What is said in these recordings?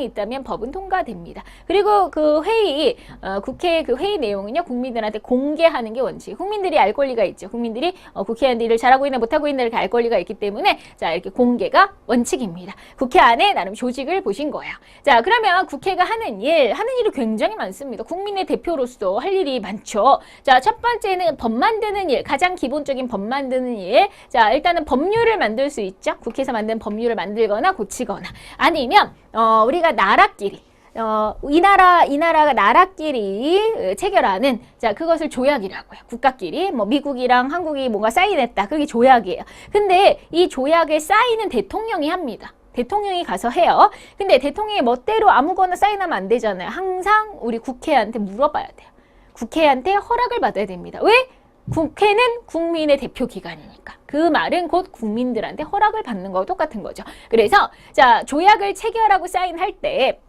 예상이 있다면 법은 통과됩니다. 그리고 그 회의 어, 국회 그 회의 내용은요 국민들한테 공개하는 게 원칙. 국민들이 알 권리가 있죠. 국민들이 어, 국회의원들이 일을 잘하고 있나 못하고 있나 이렇게 알 권리가 있기 때문에 자 이렇게 공개가 원칙입니다. 국회 안에 나름 조직을 보신 거예요. 자 그러면 국회가 하는 일 하는 일이 굉장히 많습니다. 국민의 대표로서 할 일이 많죠. 자첫 번째는 법 만드는 일 가장 기본적인 법 만드는 일. 자 일단은 법률을 만들 수 있죠. 국회에서 만든 법률을 만들거나 고치거나 아니면 어, 우리가 나라끼리 어, 이 나라, 이 나라가 나라끼리 어, 체결하는, 자, 그것을 조약이라고 해요. 국가끼리. 뭐, 미국이랑 한국이 뭔가 사인했다. 그게 조약이에요. 근데 이 조약을 사인은 대통령이 합니다. 대통령이 가서 해요. 근데 대통령이 멋대로 아무거나 사인하면 안 되잖아요. 항상 우리 국회한테 물어봐야 돼요. 국회한테 허락을 받아야 됩니다. 왜? 국회는 국민의 대표 기관이니까. 그 말은 곧 국민들한테 허락을 받는 거와 똑같은 거죠. 그래서 자, 조약을 체결하고 사인할 때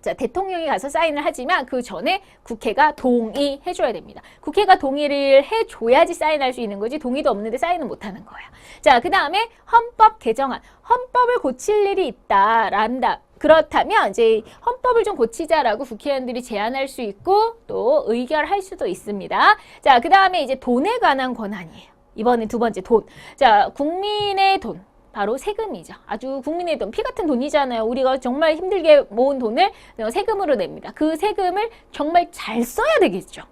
자, 대통령이 가서 사인을 하지만 그 전에 국회가 동의해 줘야 됩니다. 국회가 동의를 해 줘야지 사인할 수 있는 거지 동의도 없는데 사인은 못 하는 거예요. 자, 그 다음에 헌법 개정안. 헌법을 고칠 일이 있다 란다. 그렇다면 이제 헌법을 좀 고치자라고 국회의원들이 제안할 수 있고 또 의결할 수도 있습니다. 자, 그 다음에 이제 돈에 관한 권한이에요. 이번에 두 번째 돈. 자, 국민의 돈. 바로 세금이죠. 아주 국민의 돈, 피 같은 돈이잖아요. 우리가 정말 힘들게 모은 돈을 세금으로 냅니다. 그 세금을 정말 잘 써야 되겠죠.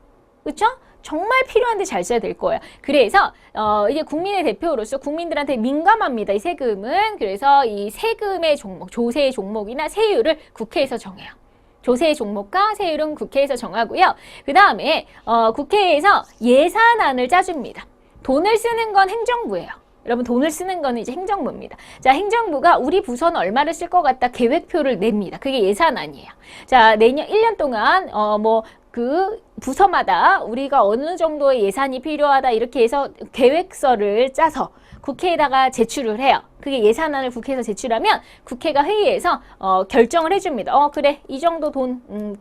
그렇죠? 정말 필요한데 잘 써야 될 거예요. 그래서 어 이제 국민의 대표로서 국민들한테 민감합니다. 이 세금은 그래서 이 세금의 종목, 조세의 종목이나 세율을 국회에서 정해요. 조세의 종목과 세율은 국회에서 정하고요. 그 다음에 어 국회에서 예산안을 짜줍니다. 돈을 쓰는 건 행정부예요. 여러분 돈을 쓰는 거는 이제 행정부입니다. 자, 행정부가 우리 부서는 얼마를 쓸 것 같다 계획표를 냅니다. 그게 예산안이에요. 자, 내년 1년 동안 어뭐 그 부서마다 우리가 어느 정도의 예산이 필요하다 이렇게 해서 계획서를 짜서 국회에다가 제출을 해요. 그게 예산안을 국회에서 제출하면 국회가 회의에서 어 결정을 해줍니다. 어 그래 이 정도 돈 음,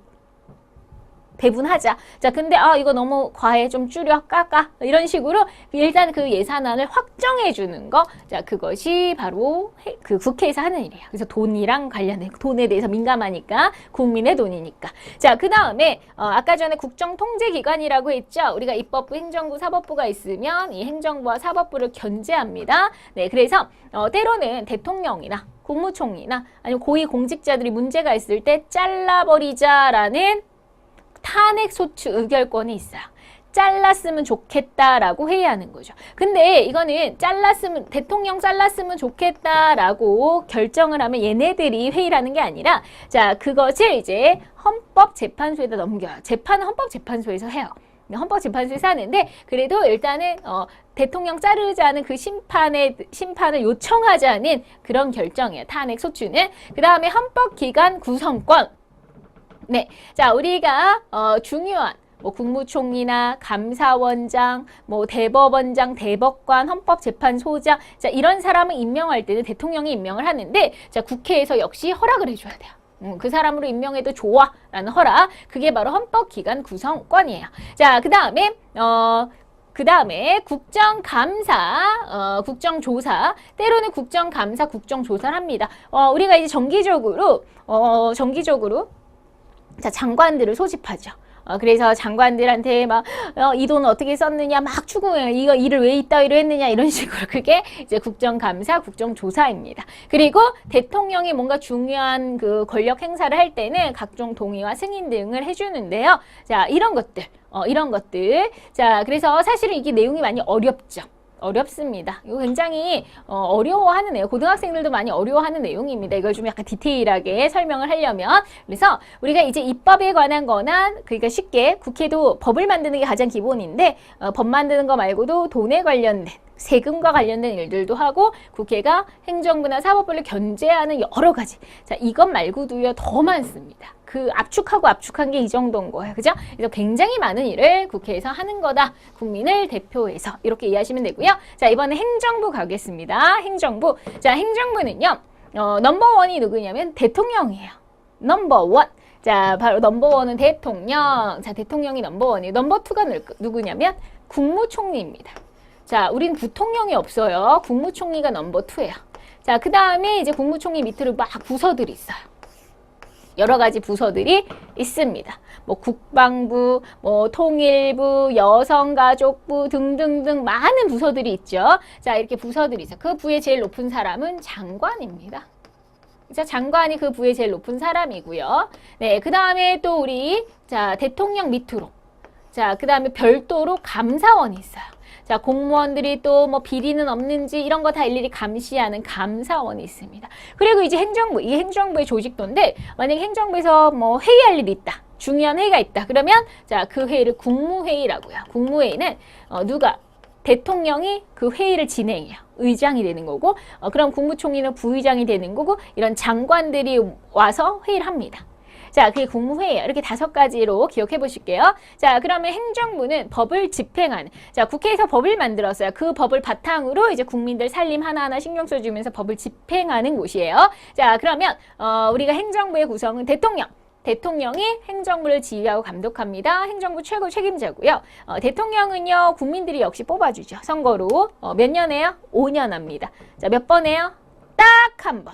배분하자. 자, 근데 아 이거 너무 과해 좀 줄여 깎아 이런 식으로 일단 그 예산안을 확정해 주는 거. 자, 그것이 바로 해- 그 국회에서 하는 일이에요. 그래서 돈이랑 관련된 돈에 대해서 민감하니까 국민의 돈이니까. 자, 그 다음에 어, 아까 전에 국정통제기관이라고 했죠. 우리가 입법부, 행정부, 사법부가 있으면 이 행정부와 사법부를 견제합니다. 네, 그래서 어, 때로는 대통령이나 국무총리나 아니면 고위 공직자들이 문제가 있을 때 잘라버리자라는 탄핵 소추 의결권이 있어요. 잘랐으면 좋겠다라고 회의하는 거죠. 근데 이거는 잘랐으면 대통령 잘랐으면 좋겠다라고 결정을 하면 얘네들이 회의를 하는 게 아니라 자 그것을 이제 헌법재판소에다 넘겨요. 재판은 헌법재판소에서 해요. 헌법재판소에서 하는데 그래도 일단은 어, 대통령 자르자는 그 심판의 심판을 요청하자는 그런 결정이에요. 탄핵 소추는 그 다음에 헌법기관 구성권 네, 자 우리가 어, 중요한 뭐 국무총리나 감사원장, 뭐 대법원장, 대법관, 헌법재판소장, 자 이런 사람을 임명할 때는 대통령이 임명을 하는데, 자 국회에서 역시 허락을 해줘야 돼요. 음, 그 사람으로 임명해도 좋아라는 허락, 그게 바로 헌법기관 구성권이에요. 자, 그 다음에 어. 그 다음에 국정감사, 어, 국정조사, 때로는 국정감사, 국정조사를 합니다. 어, 우리가 이제 정기적으로, 어, 정기적으로 자, 장관들을 소집하죠. 어, 그래서 장관들한테 막, 어, 이 돈 어떻게 썼느냐 막 추궁해요. 이거 일을 왜 이따위로 했느냐 이런 식으로. 그게 이제 국정감사, 국정조사입니다. 그리고 대통령이 뭔가 중요한 그 권력 행사를 할 때는 각종 동의와 승인 등을 해주는데요. 자, 이런 것들, 어, 이런 것들. 자, 그래서 사실은 이게 내용이 많이 어렵죠. 어렵습니다. 이거 굉장히 어, 려워하는 내용, 고등학생들도 많이 어려워하는 내용입니다. 이걸 좀 약간 디테일하게 설명을 하려면 그래서 우리가 이제 입법에 관한 거나 그러니까 쉽게 국회도 법을 만드는 게 가장 기본인데 어, 법 만드는 거 말고도 돈에 관련된 세금과 관련된 일들도 하고 국회가 행정부나 사법부를 견제하는 여러 가지 자 이것 말고도요 더 많습니다. 그 압축하고 압축한 게 이 정도인 거예요. 그죠? 그래서 굉장히 많은 일을 국회에서 하는 거다. 국민을 대표해서 이렇게 이해하시면 되고요. 자, 이번에 행정부 가겠습니다. 행정부. 자, 행정부는요. 어, 넘버원이 누구냐면 대통령이에요. 넘버원. 자, 바로 넘버원은 대통령. 자, 대통령이 넘버원이에요. 넘버투가 누구냐면 국무총리입니다. 자, 우린 부통령이 없어요. 국무총리가 넘버투예요. 자, 그 다음에 이제 국무총리 밑으로 막 부서들이 있어요. 여러 가지 부서들이 있습니다. 뭐 국방부, 뭐 통일부, 여성가족부 등등등 많은 부서들이 있죠. 자, 이렇게 부서들이 있어. 그 부의 제일 높은 사람은 장관입니다. 자, 장관이 그 부의 제일 높은 사람이고요. 네, 그 다음에 또 우리 자 대통령 밑으로 자, 그 다음에 별도로 감사원이 있어요. 자, 공무원들이 또 뭐 비리는 없는지 이런 거 다 일일이 감시하는 감사원이 있습니다. 그리고 이제 행정부, 이게 행정부의 조직도인데 만약에 행정부에서 뭐 회의할 일이 있다. 중요한 회의가 있다. 그러면 자, 그 회의를 국무회의라고요. 국무회의는 어, 누가 대통령이 그 회의를 진행해요. 의장이 되는 거고, 어, 그럼 국무총리는 부의장이 되는 거고, 이런 장관들이 와서 회의를 합니다. 자, 그게 국무회의예요. 이렇게 다섯 가지로 기억해 보실게요. 자, 그러면 행정부는 법을 집행하는. 자, 국회에서 법을 만들었어요. 그 법을 바탕으로 이제 국민들 살림 하나하나 신경 써 주면서 법을 집행하는 곳이에요. 자, 그러면 어, 우리가 행정부의 구성은 대통령. 대통령이 행정부를 지휘하고 감독합니다. 행정부 최고 책임자고요. 어, 대통령은요 국민들이 역시 뽑아주죠. 선거로 어, 몇 년에요? 5년 합니다. 자, 몇번 해요? 딱 한 번.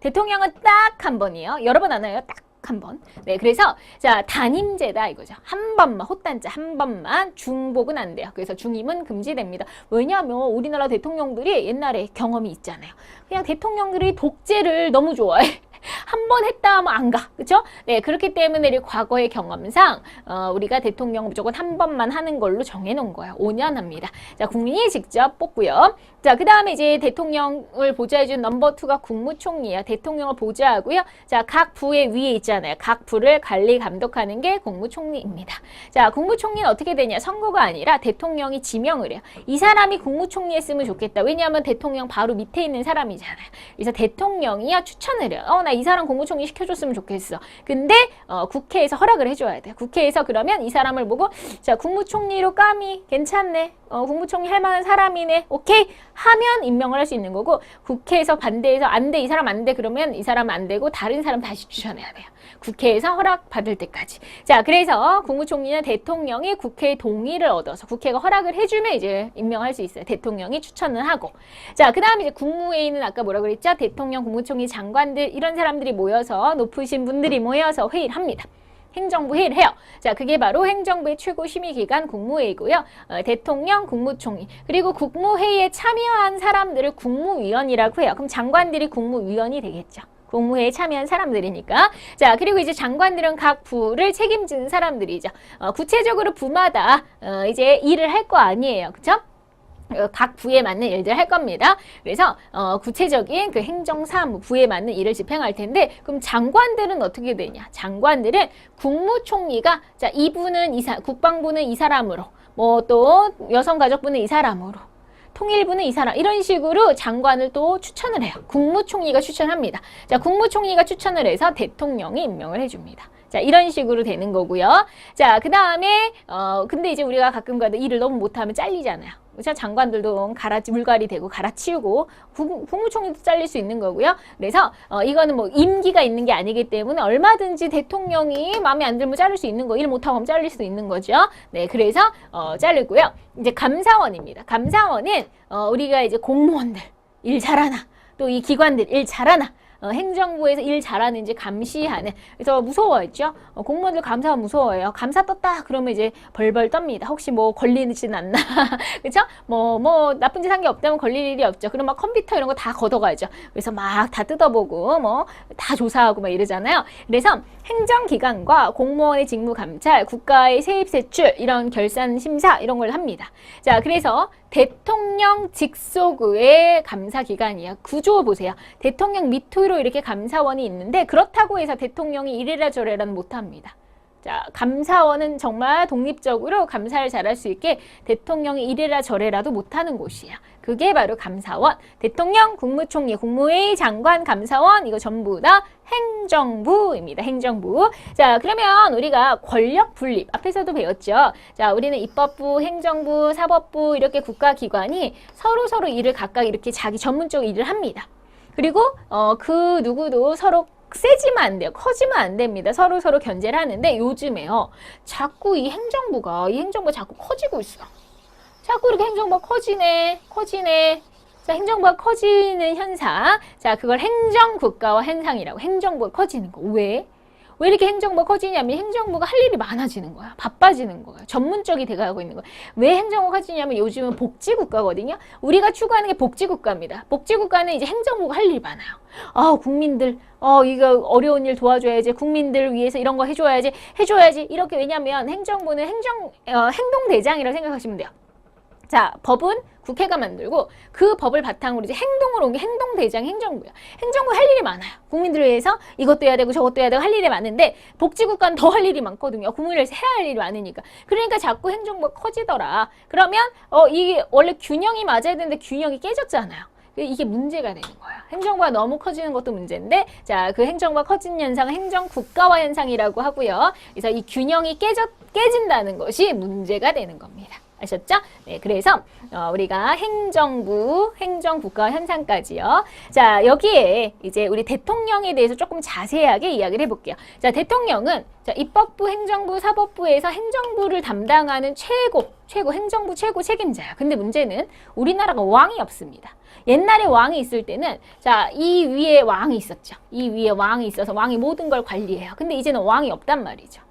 대통령은 딱 한 번이에요. 여러 번 안 해요. 딱 한 번. 네, 그래서 자 단임제다 이거죠. 한 번만 호단자 한 번만 중복은 안 돼요. 그래서 중임은 금지됩니다. 왜냐하면 우리나라 대통령들이 옛날에 경험이 있잖아요. 그냥 대통령들이 독재를 너무 좋아해. 한 번 했다 하면 안 가. 그쵸? 네, 그렇기 때문에 이 과거의 경험상, 어, 우리가 대통령 무조건 한 번만 하는 걸로 정해놓은 거예요. 5년 합니다. 자, 국민이 직접 뽑고요. 자, 그 다음에 이제 대통령을 보좌해준 넘버 투가 국무총리예요. 대통령을 보좌하고요. 자, 각 부의 위에 있잖아요. 각 부를 관리 감독하는 게 국무총리입니다. 자, 국무총리는 어떻게 되냐? 선거가 아니라 대통령이 지명을 해요. 이 사람이 국무총리 했으면 좋겠다. 왜냐하면 대통령 바로 밑에 있는 사람이잖아요. 그래서 대통령이요 추천을 해요. 어, 나이 사람 국무총리 시켜줬으면 좋겠어. 근데 어, 국회에서 허락을 해줘야 돼요. 국회에서 그러면 이 사람을 보고 자 국무총리로 까미 괜찮네. 어, 국무총리 할 만한 사람이네. 오케이 하면 임명을 할 수 있는 거고 국회에서 반대해서 안 돼 이 사람 안 돼 그러면 이 사람 안 되고 다른 사람 다시 추천해야 돼요. 국회에서 허락 받을 때까지. 자 그래서 국무총리는 대통령이 국회의 동의를 얻어서 국회가 허락을 해주면 이제 임명할 수 있어요. 대통령이 추천을 하고. 자 그 다음에 이제 국무회의는 아까 뭐라 그랬죠? 대통령, 국무총리, 장관들 이런 사람들이 모여서 높으신 분들이 모여서 회의를 합니다. 행정부 회의를 해요. 자, 그게 바로 행정부의 최고 심의 기관 국무회의고요. 어, 대통령, 국무총리 그리고 국무회의에 참여한 사람들을 국무위원이라고 해요. 그럼 장관들이 국무위원이 되겠죠. 국무회의에 참여한 사람들이니까. 자, 그리고 이제 장관들은 각 부를 책임지는 사람들이죠. 어, 구체적으로 부마다 어, 이제 일을 할 거 아니에요. 그쵸? 어, 각 부에 맞는 일들 할 겁니다. 그래서 어, 구체적인 그 행정 사무 부에 맞는 일을 집행할 텐데 그럼 장관들은 어떻게 되냐? 장관들은 국무총리가 자 이분은 이사 국방부는 이 사람으로 뭐 또 여성가족부는 이 사람으로 통일부는 이 사람 이런 식으로 장관을 또 추천을 해요. 국무총리가 추천합니다. 자 국무총리가 추천을 해서 대통령이 임명을 해줍니다. 자 이런 식으로 되는 거고요. 자 그 다음에 어 근데 이제 우리가 가끔 가도 일을 너무 못하면 잘리잖아요. 자 장관들도 갈아 물갈이 되고 갈아치우고 국, 국무총리도 잘릴 수 있는 거고요. 그래서 어, 이거는 뭐 임기가 있는 게 아니기 때문에 얼마든지 대통령이 마음에 안 들면 자를 수 있는 거 일 못하고 하면 잘릴 수 있는 거죠. 네, 그래서 어, 자르고요. 이제 감사원입니다. 감사원은 어, 우리가 이제 공무원들 일 잘하나 또 이 기관들 일 잘하나 어, 행정부에서 일 잘하는지 감시하는 그래서 무서워했죠. 어, 공무원들 감사가 무서워해요. 감사 떴다 그러면 이제 벌벌 떱니다. 혹시 뭐 걸리진 않나 그렇죠? 뭐뭐 나쁜 짓 한 게 없다면 걸릴 일이 없죠. 그럼 막 컴퓨터 이런 거 다 걷어가죠. 그래서 막 다 뜯어보고 뭐 다 조사하고 막 이러잖아요. 그래서 행정기관과 공무원의 직무 감찰, 국가의 세입 세출 이런 결산 심사 이런 걸 합니다. 자, 그래서 대통령 직속의 감사기관이야. 구조 보세요. 대통령 밑으로 이렇게 감사원이 있는데 그렇다고 해서 대통령이 이래라 저래라는 못합니다. 자, 감사원은 정말 독립적으로 감사를 잘할 수 있게 대통령이 이래라 저래라도 못하는 곳이에요. 그게 바로 감사원. 대통령, 국무총리, 국무회의, 장관, 감사원 이거 전부 다 행정부입니다. 행정부. 자, 그러면 우리가 권력 분립 앞에서도 배웠죠. 자, 우리는 입법부, 행정부, 사법부 이렇게 국가기관이 서로 서로 일을 각각 이렇게 자기 전문적 일을 합니다. 그리고 어, 그 누구도 서로 세지면 안 돼요. 커지면 안 됩니다. 서로 서로 견제를 하는데 요즘에요. 자꾸 이 행정부가 이 행정부가 자꾸 커지고 있어. 자꾸 이렇게 행정부가 커지네. 커지네. 자, 행정부가 커지는 현상. 자, 그걸 행정국가와 현상이라고. 행정부가 커지는 거. 왜? 왜 이렇게 행정부가 커지냐면 행정부가 할 일이 많아지는 거야. 바빠지는 거야. 전문적이 돼가고 있는 거야. 왜 행정부가 커지냐면 요즘은 복지국가거든요. 우리가 추구하는 게 복지국가입니다. 복지국가는 이제 행정부가 할 일이 많아요. 아, 국민들, 어, 이거 어려운 일 도와줘야지. 국민들을 위해서 이런 거 해줘야지. 해줘야지. 이렇게 왜냐면 행정부는 행정, 어, 행동대장이라고 생각하시면 돼요. 자, 법은 국회가 만들고 그 법을 바탕으로 이제 행동으로 온 게 행동대장 행정부야. 행정부 할 일이 많아요. 국민들을 위해서 이것도 해야 되고 저것도 해야 되고 할 일이 많은데 복지국가는 더 할 일이 많거든요. 국민을 위해서 해야 할 일이 많으니까. 그러니까 자꾸 행정부가 커지더라. 그러면 어 이게 원래 균형이 맞아야 되는데 균형이 깨졌잖아요. 이게 문제가 되는 거야. 행정부가 너무 커지는 것도 문제인데, 자, 그 행정부가 커진 현상은 행정 국가화 현상이라고 하고요. 그래서 이 균형이 깨져, 깨진다는 것이 문제가 되는 겁니다. 아셨죠? 네, 그래서 어, 우리가 행정부, 행정국가 현상까지요. 자, 여기에 이제 우리 대통령에 대해서 조금 자세하게 이야기를 해볼게요. 자, 대통령은 자, 입법부, 행정부, 사법부에서 행정부를 담당하는 최고, 최고, 행정부 최고 책임자야. 근데 문제는 우리나라가 왕이 없습니다. 옛날에 왕이 있을 때는 자, 이 위에 왕이 있었죠. 이 위에 왕이 있어서 왕이 모든 걸 관리해요. 근데 이제는 왕이 없단 말이죠.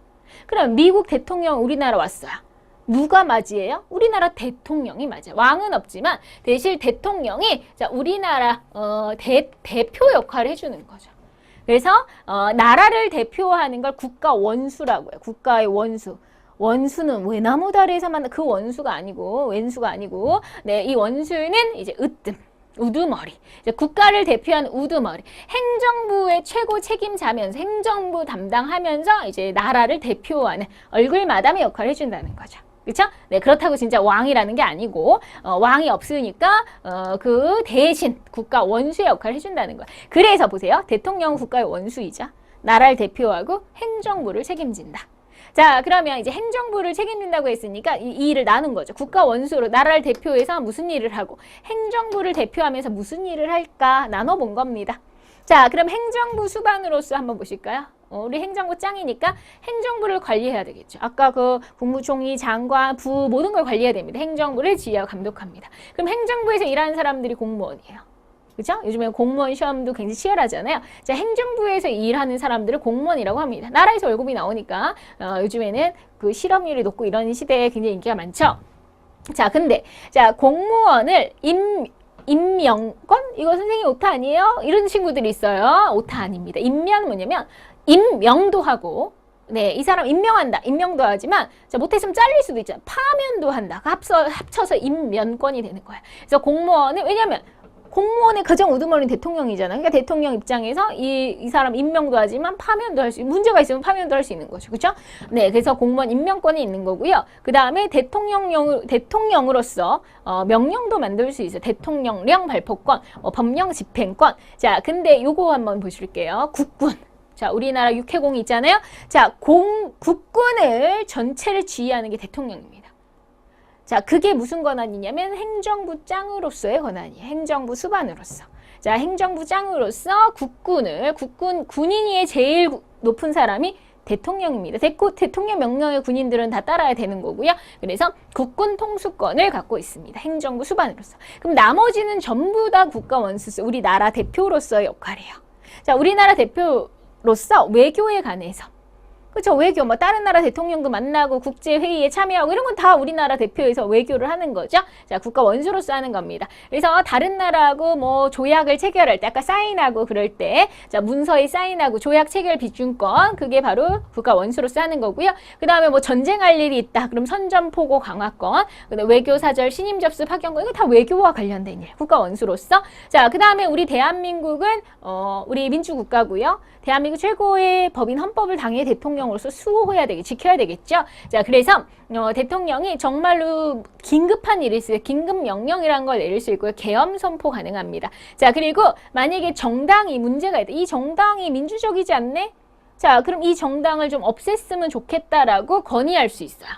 그럼 미국 대통령 우리나라 왔어요. 누가 맞이해요? 우리나라 대통령이 맞아요. 왕은 없지만 대신 대통령이 자 우리나라 어, 대, 대표 역할을 해주는 거죠. 그래서 어, 나라를 대표하는 걸 국가 원수라고 해요. 국가의 원수. 원수는 외나무 다리에서 만난 그 원수가 아니고 왼수가 아니고 네 이 원수는 이제 으뜸. 우두머리. 국가를 대표하는 우두머리. 행정부의 최고 책임자면서 행정부 담당하면서 이제 나라를 대표하는 얼굴 마담의 역할을 해준다는 거죠. 그렇죠? 네, 그렇다고 진짜 왕이라는 게 아니고 어, 왕이 없으니까 어, 그 대신 국가 원수의 역할을 해준다는 거야. 그래서 보세요. 대통령 국가의 원수이자 나라를 대표하고 행정부를 책임진다. 자, 그러면 이제 행정부를 책임진다고 했으니까 이, 이 일을 나눈 거죠. 국가 원수로 나라를 대표해서 무슨 일을 하고 행정부를 대표하면서 무슨 일을 할까 나눠본 겁니다. 자, 그럼 행정부 수반으로서 한번 보실까요? 어, 우리 행정부 짱이니까 행정부를 관리해야 되겠죠. 아까 그 국무총리, 장관, 부 모든 걸 관리해야 됩니다. 행정부를 지휘하고 감독합니다. 그럼 행정부에서 일하는 사람들이 공무원이에요. 그죠? 요즘에 공무원 시험도 굉장히 치열하잖아요. 자, 행정부에서 일하는 사람들을 공무원이라고 합니다. 나라에서 월급이 나오니까 어, 요즘에는 그 실업률이 높고 이런 시대에 굉장히 인기가 많죠. 자, 근데 자 공무원을 임 임명권? 이거 선생님 오타 아니에요? 이런 친구들이 있어요. 오타 아닙니다. 임명은 뭐냐면 임명도 하고 네, 이 사람 임명한다. 임명도 하지만 자, 못했으면 잘릴 수도 있잖아. 파면도 한다. 합쳐, 합쳐서 임면권이 되는 거야. 그래서 공무원은 왜냐면 공무원의 가장 우두머리는 대통령이잖아. 그러니까 대통령 입장에서 이, 이 사람 임명도 하지만 파면도 할 수, 문제가 있으면 파면도 할 수 있는 거죠. 그죠? 네. 그래서 공무원 임명권이 있는 거고요. 그 다음에 대통령령, 대통령으로서, 어, 명령도 만들 수 있어요. 대통령령 발표권, 어, 법령 집행권. 자, 근데 요거 한번 보실게요. 국군. 자, 우리나라 육해공이 있잖아요. 자, 공, 국군을 전체를 지휘하는 게 대통령입니다. 자, 그게 무슨 권한이냐면 행정부 짱으로서의 권한이에요. 행정부 수반으로서. 자, 행정부 짱으로서 국군을, 국군, 군인위의 제일 높은 사람이 대통령입니다. 대코, 대통령 명령의 군인들은 다 따라야 되는 거고요. 그래서 국군 통수권을 갖고 있습니다. 행정부 수반으로서. 그럼 나머지는 전부 다 국가 원수스, 우리나라 대표로서의 역할이에요. 자, 우리나라 대표 로서 외교에 관해서 그렇죠. 외교 뭐 다른 나라 대통령도 만나고 국제 회의에 참여하고 이런 건 다 우리나라 대표에서 외교를 하는 거죠. 자, 국가 원수로서 하는 겁니다. 그래서 다른 나라하고 뭐 조약을 체결할 때 아까 사인하고 그럴 때 자, 문서에 사인하고 조약 체결 비준권 그게 바로 국가 원수로서 하는 거고요. 그다음에 뭐 전쟁할 일이 있다. 그럼 선전포고 강화권, 그다음 외교 사절 신임 접수 파견권 이거 다 외교와 관련된 일. 국가 원수로서. 자, 그다음에 우리 대한민국은 어, 우리 민주 국가고요. 대한민국 최고의 법인 헌법을 당해 대통령 으로서 수호해야 되겠, 지켜야 되겠죠. 자, 그래서 어, 대통령이 정말로 긴급한 일이 있어요. 긴급 명령이라는 걸 내릴 수 있고요. 계엄 선포 가능합니다. 자, 그리고 만약에 정당이 문제가 있다. 이 정당이 민주적이지 않네? 자, 그럼 이 정당을 좀 없앴으면 좋겠다라고 건의할 수 있어요.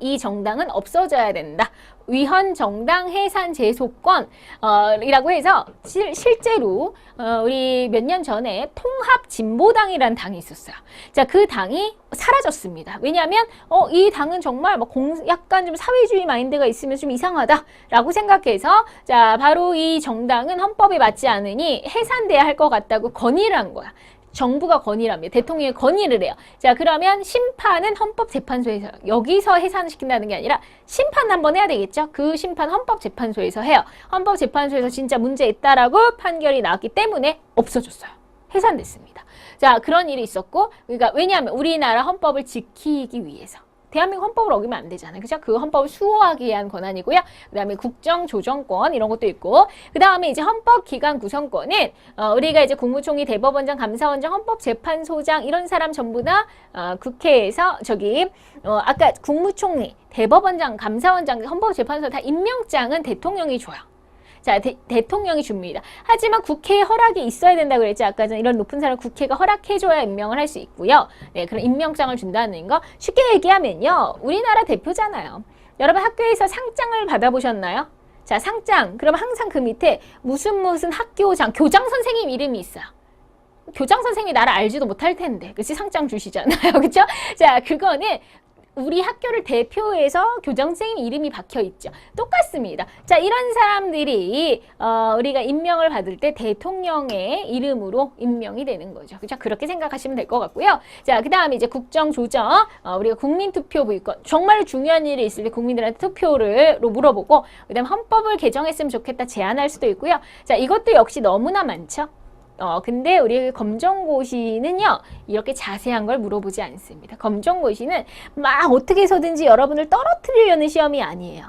이 정당은 없어져야 된다. 위헌 정당 해산 제소권 어, 이라고 해서 실, 실제로 어, 우리 몇 년 전에 통합 진보당이라는 당이 있었어요. 자, 그 당이 사라졌습니다. 왜냐하면 어, 이 당은 정말 뭐 공, 약간 좀 사회주의 마인드가 있으면 좀 이상하다라고 생각해서 자, 바로 이 정당은 헌법에 맞지 않으니 해산돼야 할 것 같다고 건의를 한 거야. 정부가 건의랍니다. 대통령이 건의를 해요. 자, 그러면 심판은 헌법재판소에서 여기서 해산시킨다는 게 아니라 심판 한번 해야 되겠죠? 그 심판 헌법재판소에서 해요. 헌법재판소에서 진짜 문제 있다라고 판결이 나왔기 때문에 없어졌어요. 해산됐습니다. 자, 그런 일이 있었고, 그러니까 왜냐하면 우리나라 헌법을 지키기 위해서. 대한민국 헌법을 어기면 안 되잖아요. 그죠? 그 헌법을 수호하기 위한 권한이고요. 그 다음에 국정조정권 이런 것도 있고 그 다음에 이제 헌법기관 구성권은 어, 우리가 이제 국무총리, 대법원장, 감사원장, 헌법재판소장 이런 사람 전부 다 어, 국회에서 저기 어, 아까 국무총리, 대법원장, 감사원장, 헌법재판소 다 임명장은 대통령이 줘요. 자, 대, 대통령이 줍니다. 하지만 국회에 허락이 있어야 된다고 그랬죠. 아까 전 이런 높은 사람 국회가 허락해줘야 임명을 할 수 있고요. 네, 그런 임명장을 준다는 거. 쉽게 얘기하면요. 우리나라 대표잖아요. 여러분 학교에서 상장을 받아보셨나요? 자, 상장. 그럼 항상 그 밑에 무슨 무슨 학교장, 교장 선생님 이름이 있어요. 교장 선생님이 나를 알지도 못할 텐데, 그치? 상장 주시잖아요. 그쵸? 자, 그거는 우리 학교를 대표해서 교장 선생님 이름이 박혀 있죠. 똑같습니다. 자, 이런 사람들이 어, 우리가 임명을 받을 때 대통령의 이름으로 임명이 되는 거죠. 그죠? 그렇게 생각하시면 될 것 같고요. 자, 그다음에 이제 국정 조정 어, 우리가 국민 투표 부의권 정말 중요한 일이 있을 때 국민들한테 투표를로 물어보고 그다음 헌법을 개정했으면 좋겠다 제안할 수도 있고요. 자, 이것도 역시 너무나 많죠. 어, 근데 우리 검정고시는요, 이렇게 자세한 걸 물어보지 않습니다. 검정고시는 막 어떻게 해서든지 여러분을 떨어뜨리려는 시험이 아니에요.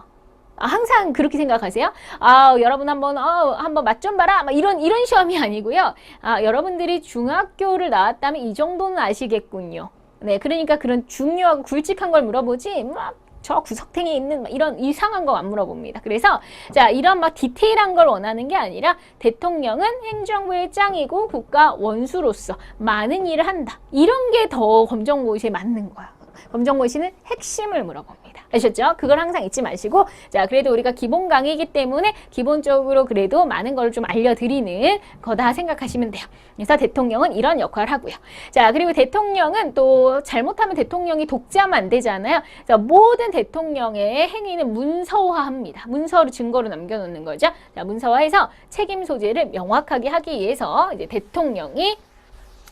아, 항상 그렇게 생각하세요? 아, 여러분 한번, 어, 한번 맛 좀 봐라. 막 이런, 이런 시험이 아니고요. 아, 여러분들이 중학교를 나왔다면 이 정도는 아시겠군요. 네, 그러니까 그런 중요하고 굵직한 걸 물어보지, 막, 저 구석탱이에 있는 막 이런 이상한 거 안 물어봅니다. 그래서 자 이런 막 디테일한 걸 원하는 게 아니라 대통령은 행정부의 짱이고 국가 원수로서 많은 일을 한다. 이런 게 더 검정고시에 맞는 거야. 검정고시는 핵심을 물어봅니다. 아셨죠? 그걸 항상 잊지 마시고 자 그래도 우리가 기본 강의이기 때문에 기본적으로 그래도 많은 걸 좀 알려드리는 거다 생각하시면 돼요. 그래서 대통령은 이런 역할을 하고요. 자 그리고 대통령은 또 잘못하면 대통령이 독재하면 안 되잖아요. 자 모든 대통령의 행위는 문서화합니다. 문서로 증거로 남겨놓는 거죠. 자 문서화해서 책임 소재를 명확하게 하기 위해서 이제 대통령이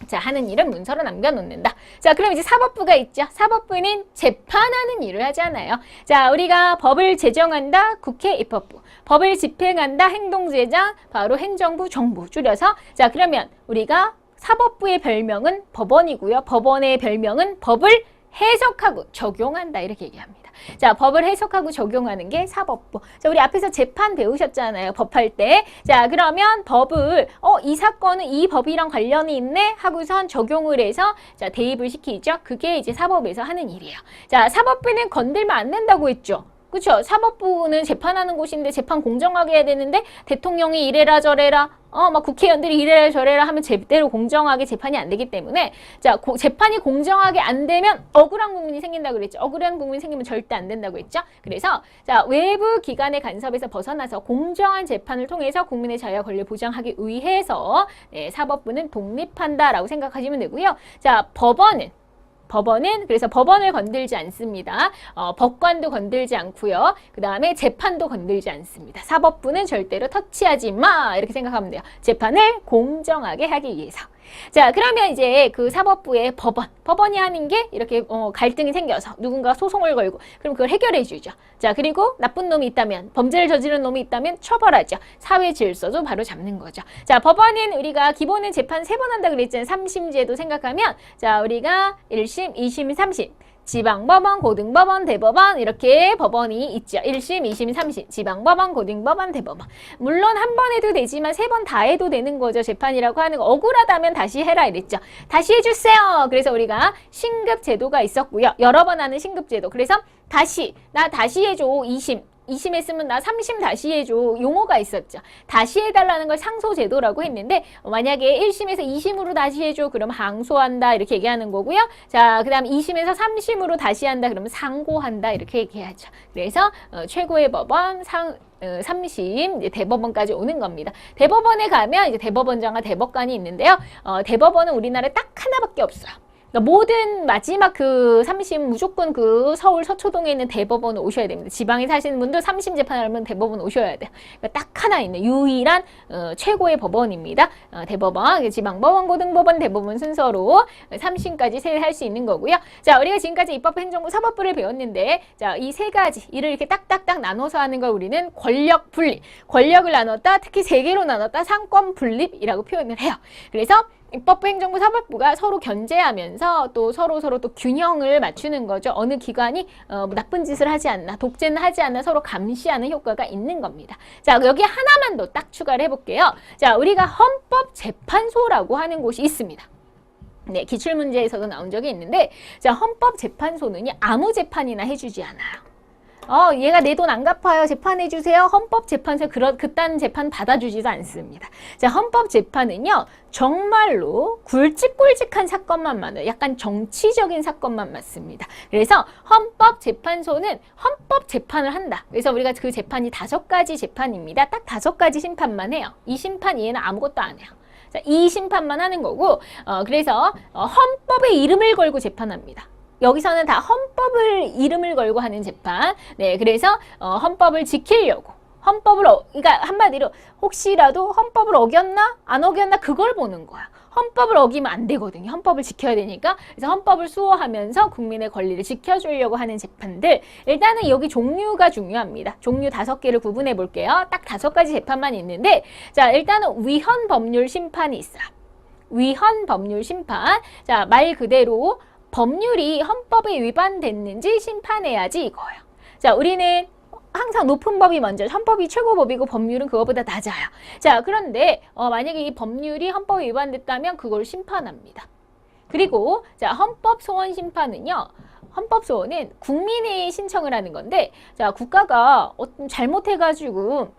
자, 하는 일은 문서로 남겨놓는다. 자, 그럼 이제 사법부가 있죠. 사법부는 재판하는 일을 하잖아요. 자, 우리가 법을 제정한다. 국회 입법부. 법을 집행한다. 행동제장. 바로 행정부, 정부. 줄여서. 자, 그러면 우리가 사법부의 별명은 법원이고요. 법원의 별명은 법을 해석하고 적용한다. 이렇게 얘기합니다. 자, 법을 해석하고 적용하는 게 사법부. 자, 우리 앞에서 재판 배우셨잖아요. 법할 때. 자, 그러면 법을, 어, 이 사건은 이 법이랑 관련이 있네? 하고선 적용을 해서, 자, 대입을 시키죠. 그게 이제 사법에서 하는 일이에요. 자, 사법부는 건들면 안 된다고 했죠. 그렇죠. 사법부는 재판하는 곳인데 재판 공정하게 해야 되는데 대통령이 이래라 저래라 어 막 국회의원들이 이래라 저래라 하면 제대로 공정하게 재판이 안 되기 때문에 자 고, 재판이 공정하게 안 되면 억울한 국민이 생긴다고 그랬죠. 억울한 국민이 생기면 절대 안 된다고 했죠. 그래서 자 외부 기관의 간섭에서 벗어나서 공정한 재판을 통해서 국민의 자유와 권리를 보장하기 위해서 네, 사법부는 독립한다라고 생각하시면 되고요. 자 법원은 법원은 그래서 법원을 건들지 않습니다. 어, 법관도 건들지 않고요. 그 다음에 재판도 건들지 않습니다. 사법부는 절대로 터치하지 마 이렇게 생각하면 돼요. 재판을 공정하게 하기 위해서. 자 그러면 이제 그 사법부의 법원 법원이 하는 게 이렇게 어, 갈등이 생겨서 누군가 소송을 걸고 그럼 그걸 해결해 주죠. 자 그리고 나쁜 놈이 있다면 범죄를 저지른 놈이 있다면 처벌하죠. 사회 질서도 바로 잡는 거죠. 자 법원은 우리가 기본은 재판 세 번 한다 그랬잖아요. 삼심제도 생각하면. 자 우리가 1심 2심 3심 지방법원, 고등법원, 대법원 이렇게 법원이 있죠. 1심, 2심, 3심, 지방법원, 고등법원, 대법원. 물론 한 번 해도 되지만 세 번 다 해도 되는 거죠. 재판이라고 하는 거. 억울하다면 다시 해라 이랬죠. 다시 해주세요. 그래서 우리가 신급 제도가 있었고요. 여러 번 하는 신급 제도. 그래서 다시 나 다시 해줘. 2심. 2심 했으면 나 3심 다시 해줘. 용어가 있었죠. 다시 해달라는 걸 상소제도라고 했는데 만약에 1심에서 2심으로 다시 해줘. 그럼 항소한다. 이렇게 얘기하는 거고요. 자, 그 다음 2심에서 3심으로 다시 한다. 그러면 상고한다. 이렇게 얘기하죠. 그래서 어, 최고의 법원 상 어, 3심 이제 대법원까지 오는 겁니다. 대법원에 가면 이제 대법원장과 대법관이 있는데요. 어, 대법원은 우리나라에 딱 하나밖에 없어요. 그러니까 모든 마지막 그 3심 무조건 그 서울 서초동에 있는 대법원 오셔야 됩니다. 지방에 사시는 분도 3심 재판하려면 대법원 오셔야 돼요. 그러니까 딱 하나 있는 유일한 어, 최고의 법원입니다. 어, 대법원, 지방법원, 고등법원, 대법원 순서로 3심까지 세할 수 있는 거고요. 자, 우리가 지금까지 입법, 행정부, 사법부를 배웠는데 자, 이 세 가지 일을 이렇게 딱딱딱 나눠서 하는 걸 우리는 권력 분립, 권력을 나눴다, 특히 세 개로 나눴다, 상권 분립이라고 표현을 해요. 그래서 입법부, 행정부, 사법부가 서로 견제하면서 또 서로 서로 또 균형을 맞추는 거죠. 어느 기관이 어, 뭐 나쁜 짓을 하지 않나, 독재는 하지 않나 서로 감시하는 효과가 있는 겁니다. 자, 여기 하나만 더 딱 추가를 해볼게요. 자, 우리가 헌법재판소라고 하는 곳이 있습니다. 네, 기출문제에서도 나온 적이 있는데, 자, 헌법재판소는요, 아무 재판이나 해주지 않아요. 어, 얘가 내 돈 안 갚아요. 재판해 주세요. 헌법 재판소 그런, 그딴 재판 받아주지도 않습니다. 자, 헌법 재판은요, 정말로 굵직굵직한 사건만 많아요. 약간 정치적인 사건만 많습니다. 그래서 헌법 재판소는 헌법 재판을 한다. 그래서 우리가 그 재판이 다섯 가지 재판입니다. 딱 다섯 가지 심판만 해요. 이 심판 이외에는 아무것도 안 해요. 자, 이 심판만 하는 거고, 어, 그래서 어, 헌법의 이름을 걸고 재판합니다. 여기서는 다 헌법을 이름을 걸고 하는 재판. 네, 그래서 어, 헌법을 지키려고. 헌법을 어, 그러니까 한마디로 혹시라도 헌법을 어겼나 안 어겼나 그걸 보는 거야. 헌법을 어기면 안 되거든요. 헌법을 지켜야 되니까. 그래서 헌법을 수호하면서 국민의 권리를 지켜주려고 하는 재판들. 일단은 여기 종류가 중요합니다. 종류 다섯 개를 구분해 볼게요. 딱 다섯 가지 재판만 있는데, 자 일단은 위헌 법률 심판이 있어요. 위헌 법률 심판. 자 말 그대로 법률이 헌법에 위반됐는지 심판해야지 이거예요. 자, 우리는 항상 높은 법이 먼저, 헌법이 최고법이고 법률은 그거보다 낮아요. 자, 그런데 어, 만약에 이 법률이 헌법에 위반됐다면 그걸 심판합니다. 그리고 자, 헌법 소원 심판은요. 헌법 소원은 국민이 신청을 하는 건데, 자, 국가가 어떤 잘못해가지고,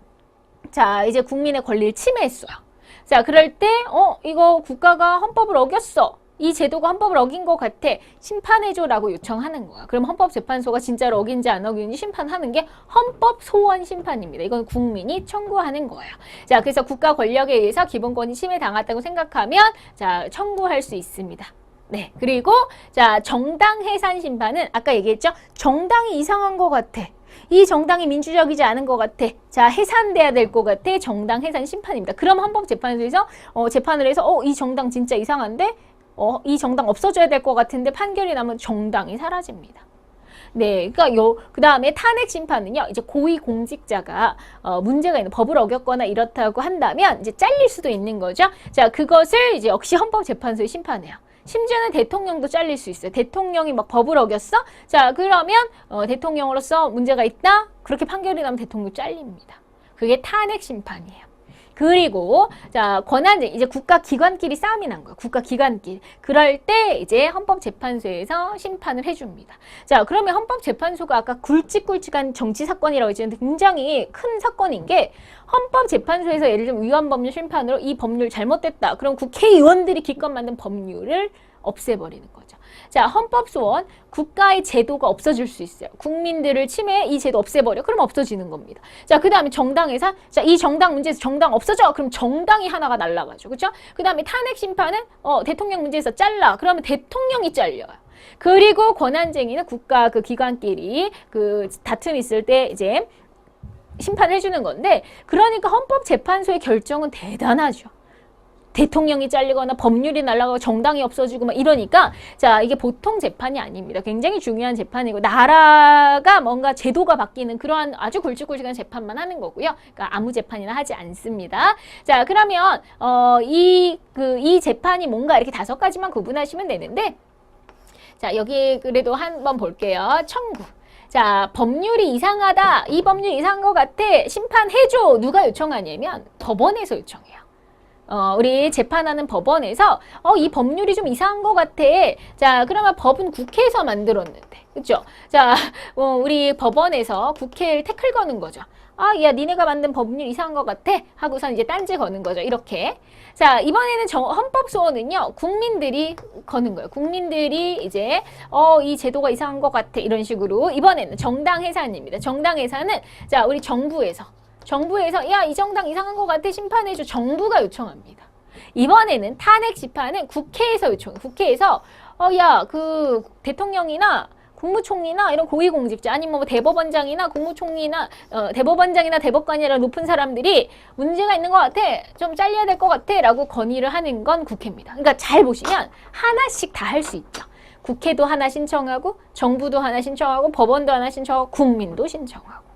자, 이제 국민의 권리를 침해했어요. 자, 그럴 때, 어, 이거 국가가 헌법을 어겼어. 이 제도가 헌법을 어긴 것 같아. 심판해줘라고 요청하는 거야. 그럼 헌법재판소가 진짜로 어긴지 안 어긴지 심판하는 게 헌법 소원 심판입니다. 이건 국민이 청구하는 거예요. 자, 그래서 국가 권력에 의해서 기본권이 침해당했다고 생각하면 자, 청구할 수 있습니다. 네. 그리고 자, 정당 해산 심판은 아까 얘기했죠? 정당이 이상한 것 같아. 이 정당이 민주적이지 않은 것 같아. 자, 해산돼야 될 것 같아. 정당 해산 심판입니다. 그럼 헌법재판소에서 어, 재판을 해서 어, 이 정당 진짜 이상한데 어, 이 정당 없어져야 될 것 같은데 판결이 나면 정당이 사라집니다. 네, 그러니까 요 그다음에 탄핵 심판은요. 이제 고위 공직자가 어, 문제가 있는 법을 어겼거나 이렇다고 한다면 이제 잘릴 수도 있는 거죠. 자, 그것을 이제 역시 헌법재판소에 심판해요. 심지어는 대통령도 잘릴 수 있어요. 대통령이 막 법을 어겼어? 자, 그러면 어, 대통령으로서 문제가 있다? 그렇게 판결이 나면 대통령 잘립니다. 그게 탄핵 심판이에요. 그리고 자 권한 이제 국가 기관끼리 싸움이 난 거예요. 국가 기관끼리. 그럴 때 이제 헌법재판소에서 심판을 해줍니다. 자 그러면 헌법재판소가 아까 굵직굵직한 정치 사건이라고 했는데 굉장히 큰 사건인 게 헌법재판소에서 예를 들면 위헌법률 심판으로 이 법률 잘못됐다. 그럼 국회의원들이 기껏 만든 법률을 없애버리는 거죠. 자, 헌법소원, 국가의 제도가 없어질 수 있어요. 국민들을 침해, 이 제도 없애버려. 그럼 없어지는 겁니다. 자, 그 다음에 정당에서, 자, 이 정당 문제에서 정당 없어져. 그럼 정당이 하나가 날라가죠. 그죠? 그 다음에 탄핵 심판은, 어, 대통령 문제에서 잘라. 그러면 대통령이 잘려요. 그리고 권한쟁의는 국가 그 기관끼리 그 다툼 있을 때 이제 심판을 해주는 건데, 그러니까 헌법재판소의 결정은 대단하죠. 대통령이 잘리거나 법률이 날아가고 정당이 없어지고 막 이러니까 자 이게 보통 재판이 아닙니다. 굉장히 중요한 재판이고 나라가 뭔가 제도가 바뀌는 그러한 아주 굵직굵직한 재판만 하는 거고요. 그러니까 아무 재판이나 하지 않습니다. 자 그러면 어이 그이 재판이 뭔가 이렇게 다섯 가지만 구분하시면 되는데 자 여기 그래도 한번 볼게요. 청구. 자, 법률이 이상하다. 이 법률 이상한 것 같아. 심판해줘. 누가 요청하냐면 법원에서 요청해요. 어, 우리 재판하는 법원에서 어, 이 법률이 좀 이상한 것 같아. 자, 그러면 법은 국회에서 만들었는데. 그죠? 자, 어, 우리 법원에서 국회를 태클 거는 거죠. 아, 야, 니네가 만든 법률 이상한 것 같아. 하고선 이제 딴지 거는 거죠. 이렇게. 자, 이번에는 정, 헌법 소원은요, 국민들이 거는 거예요. 국민들이 이제, 어, 이 제도가 이상한 것 같아. 이런 식으로. 이번에는 정당 해산입니다. 정당 해산은, 자, 우리 정부에서 정부에서 야 이 정당 이상한 것 같아 심판해줘 정부가 요청합니다. 이번에는 탄핵 집판은 국회에서 요청, 국회에서 어, 야, 그 대통령이나 국무총리나 이런 고위공직자 아니면 뭐 대법원장이나 국무총리나 어, 대법원장이나 대법관이라 높은 사람들이 문제가 있는 것 같아 좀 잘려야 될 것 같아 라고 건의를 하는 건 국회입니다. 그러니까 잘 보시면 하나씩 다 할 수 있죠. 국회도 하나 신청하고 정부도 하나 신청하고 법원도 하나 신청하고 국민도 신청하고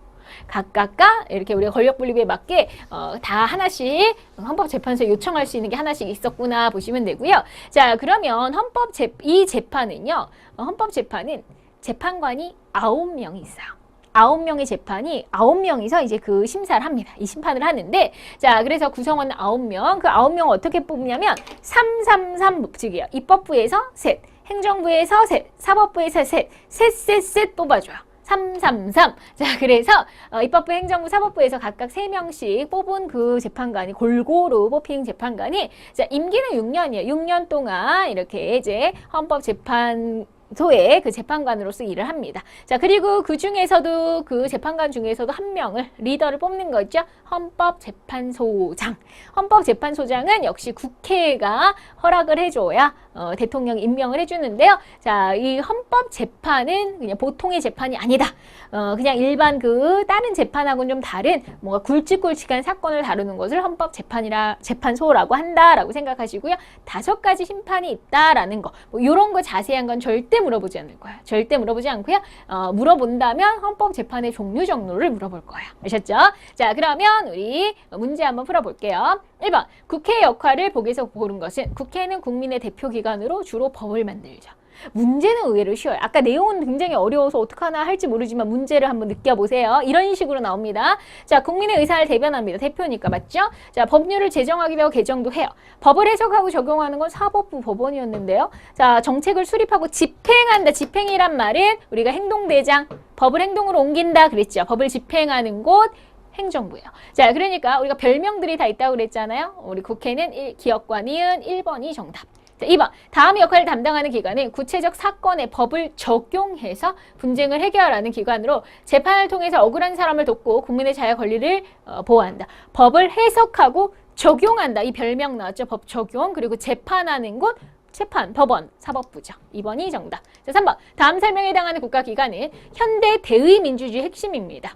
각각가 이렇게 우리가 권력 분립에 맞게 어, 다 하나씩 헌법재판소에 요청할 수 있는 게 하나씩 있었구나 보시면 되고요. 자 그러면 헌법 재, 이 재판은요. 어, 헌법 재판은 재판관이 아홉 명이 있어요. 아홉 명의 재판이 아홉 명이서 이제 그 심사를 합니다. 이 심판을 하는데 자 그래서 구성원 아홉 명, 그 아홉 명 어떻게 뽑냐면 333 법칙이에요. 입법부에서 셋, 행정부에서 셋, 사법부에서 셋, 셋, 셋, 셋 뽑아줘요. 333. 자, 그래서 어, 입법부, 행정부, 사법부에서 각각 3명씩 뽑은 그 재판관이 골고루 뽑힌 재판관이 자, 임기는 6년이에요. 6년 동안 이렇게 이제 헌법 재판 소의 그 재판관으로서 일을 합니다. 자, 그리고 그 중에서도 그 재판관 중에서도 한 명을 리더를 뽑는 거죠. 헌법재판소장. 헌법재판소장은 역시 국회가 허락을 해줘야 어, 대통령이 임명을 해주는데요. 자, 이 헌법 재판은 그냥 보통의 재판이 아니다. 어, 그냥 일반 그 다른 재판하고는 좀 다른 뭔가 굵직굵직한 사건을 다루는 것을 헌법 재판이라 재판소라고 한다라고 생각하시고요. 다섯 가지 심판이 있다라는 거. 뭐 이런 거 자세한 건 절대 물어보지 않을 거야. 절대 물어보지 않고요. 어, 물어본다면 헌법 재판의 종류 정도를 물어볼 거야. 아셨죠? 자, 그러면 우리 문제 한번 풀어볼게요. 1번. 국회의 역할을 보기에서 보는 것은 국회는 국민의 대표 기관 으로 주로 법을 만들죠. 문제는 의외로 쉬워요. 아까 내용은 굉장히 어려워서 어떡하나 할지 모르지만 문제를 한번 느껴보세요. 이런 식으로 나옵니다. 자, 국민의 의사를 대변합니다. 대표니까 맞죠? 자, 법률을 제정하기도 하고 개정도 해요. 법을 해석하고 적용하는 건 사법부 법원이었는데요. 자, 정책을 수립하고 집행한다. 집행이란 말은 우리가 행동대장, 법을 행동으로 옮긴다 그랬죠. 법을 집행하는 곳 행정부예요. 자, 그러니까 우리가 별명들이 다 있다고 그랬잖아요. 우리 국회는 일, 기업과 니은 1번이 정답. 자, 2번. 다음 역할을 담당하는 기관은 구체적 사건의 법을 적용해서 분쟁을 해결하는 기관으로 재판을 통해서 억울한 사람을 돕고 국민의 자유 권리를 어, 보호한다. 법을 해석하고 적용한다. 이 별명 나왔죠. 법 적용 그리고 재판하는 곳 재판, 법원, 사법부죠. 2번이 정답. 자, 3번. 다음 설명에 해당하는 국가기관은 현대 대의민주주의 핵심입니다.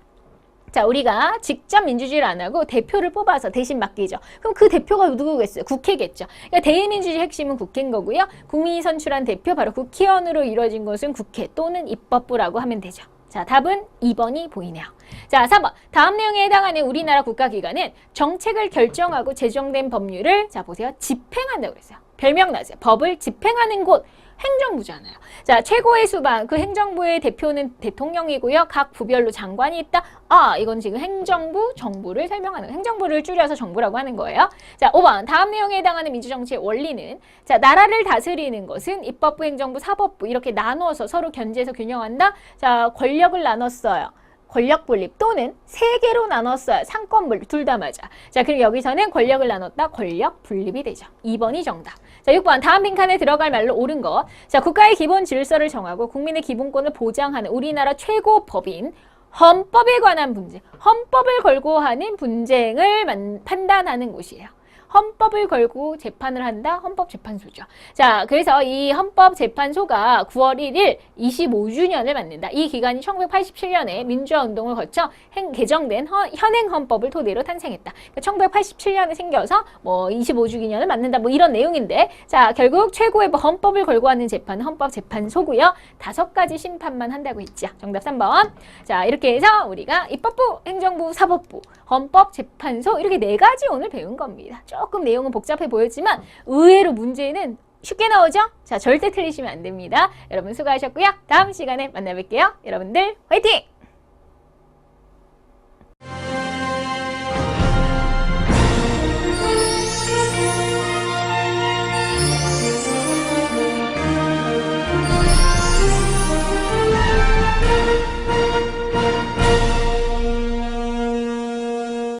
자, 우리가 직접 민주주의를 안 하고 대표를 뽑아서 대신 맡기죠. 그럼 그 대표가 누구겠어요? 국회겠죠. 그러니까 대의민주주의 핵심은 국회인 거고요. 국민이 선출한 대표, 바로 국회의원으로 이루어진 것은 국회 또는 입법부라고 하면 되죠. 자, 답은 2번이 보이네요. 자, 4번. 다음 내용에 해당하는 우리나라 국가기관은 정책을 결정하고 제정된 법률을, 자, 보세요. 집행한다고 그랬어요. 별명 나세요. 법을 집행하는 곳. 행정부잖아요. 자, 최고의 수반, 그 행정부의 대표는 대통령이고요. 각 부별로 장관이 있다. 아, 이건 지금 행정부, 정부를 설명하는, 행정부를 줄여서 정부라고 하는 거예요. 자, 5번. 다음 내용에 해당하는 민주정치의 원리는, 자, 나라를 다스리는 것은 입법부, 행정부, 사법부, 이렇게 나누어서 서로 견제해서 균형한다. 자, 권력을 나눴어요. 권력 분립 또는 세 개로 나눴어요. 상권 분립 둘 다 맞아. 자, 그리고 여기서는 권력을 나눴다. 권력 분립이 되죠. 2번이 정답. 자, 6번 다음 빈칸에 들어갈 말로 옳은 것. 자, 국가의 기본 질서를 정하고 국민의 기본권을 보장하는 우리나라 최고 법인 헌법에 관한 분쟁. 헌법을 걸고 하는 분쟁을 만, 판단하는 곳이에요. 헌법을 걸고 재판을 한다. 헌법재판소죠. 자, 그래서 이 헌법재판소가 9월 1일 25주년을 맞는다. 이 기간이 1987년에 민주화 운동을 거쳐 행, 개정된 허, 현행 헌법을 토대로 탄생했다. 그러니까 1987년에 생겨서 뭐 25주 기년을 맞는다. 뭐 이런 내용인데, 자, 결국 최고의 뭐 헌법을 걸고 하는 재판은 헌법재판소고요. 다섯 가지 심판만 한다고 했죠. 정답 3번. 자, 이렇게 해서 우리가 입법부, 행정부, 사법부, 헌법재판소 이렇게 네 가지 오늘 배운 겁니다. 조금 내용은 복잡해 보였지만 의외로 문제는 쉽게 나오죠? 자, 절대 틀리시면 안 됩니다. 여러분 수고하셨고요. 다음 시간에 만나 뵐게요. 여러분들 화이팅!